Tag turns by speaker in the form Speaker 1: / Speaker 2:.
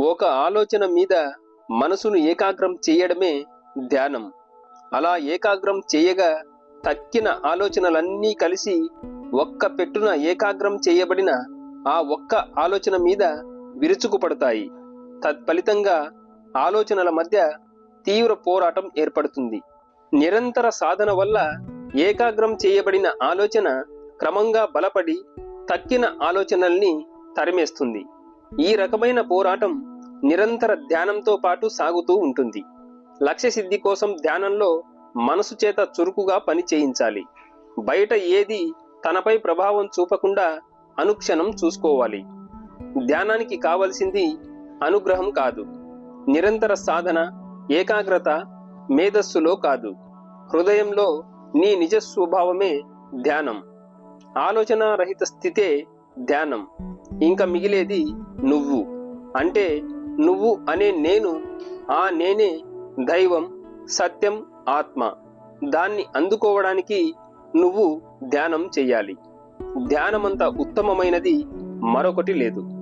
Speaker 1: ఒక ఆలోచన మీద మనసును ఏకాగ్రం చేయడమే ధ్యానం. అలా ఏకాగ్రం చేయగా తక్కిన ఆలోచనలన్నీ కలిసి ఒక్క పెట్టున ఏకాగ్రం చేయబడిన ఆ ఒక్క ఆలోచన మీద విరుచుకుపడతాయి. తత్ఫలితంగా ఆలోచనల మధ్య తీవ్ర పోరాటం ఏర్పడుతుంది. నిరంతర సాధన వల్ల ఏకాగ్రం చేయబడిన ఆలోచన క్రమంగా బలపడి తక్కిన ఆలోచనల్ని తరిమేస్తుంది. ఈ రకమైన పోరాటం నిరంతర ధ్యానంతో పాటు సాగుతూ ఉంటుంది. లక్ష్య సిద్ధి కోసం ధ్యానంలో మనసు చేత చురుకుగా పని చేయించాలి. బయట ఏది తనపై ప్రభావం చూపకుండా అనుక్షణం చూసుకోవాలి. ధ్యానానికి కావలసింది అనుగ్రహం కాదు. నిరంతర సాధన ఏకాగ్రత మేధస్సులో కాదు. హృదయంలో నీ నిజ స్వభావమే ధ్యానం. ఆలోచన రహిత స్థితే ధ్యానం. ఇంకా మిగిలేది నువ్వు. అంటే నువ్వు అనే నేను ఆ నేనే దైవం సత్యం ఆత్మ. దాన్ని అందుకోవడానికి నువ్వు ధ్యానం చెయ్యాలి. ధ్యానమంత ఉత్తమమైనది మరొకటి లేదు.